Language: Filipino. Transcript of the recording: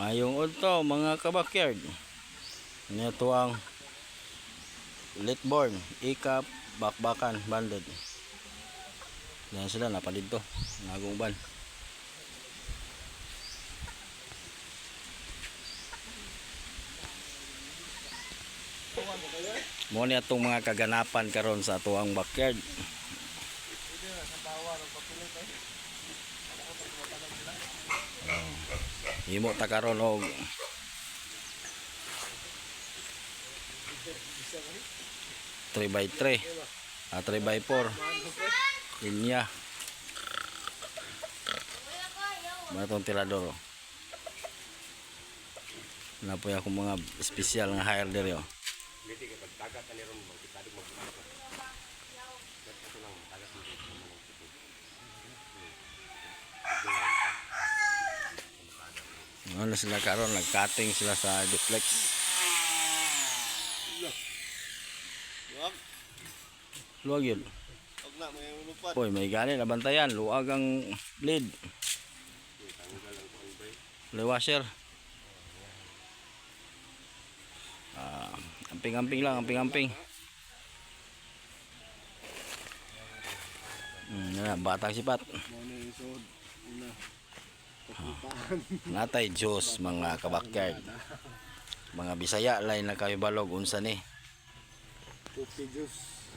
Ayong udto mga kabakyard. Ito ang Litborn, Ikap, Bakbakan, Banded. Yan sila napadid to. Nagong ban. Mo ni atong mga kaganapan karon sa atuang backyard. Himo ta karon og by three. Ah, three by four. Linya. Mga itong tirador. oh. Na po yung mga special nga hire diri oh. Ano sila karon nag-cutting sila sa duplex. Wag, Luwag yun. wag na may ulupad. Hoy, may gani nabantayan. Luwag ang blade. Play washer. Ah, amping-amping lang, amping-amping. Hmm, yan batang sipat. Na yung sod. Una. Natay Diyos mga kabakyard. Mga Bisaya lain na kayo balog unsa ni. Puti juice.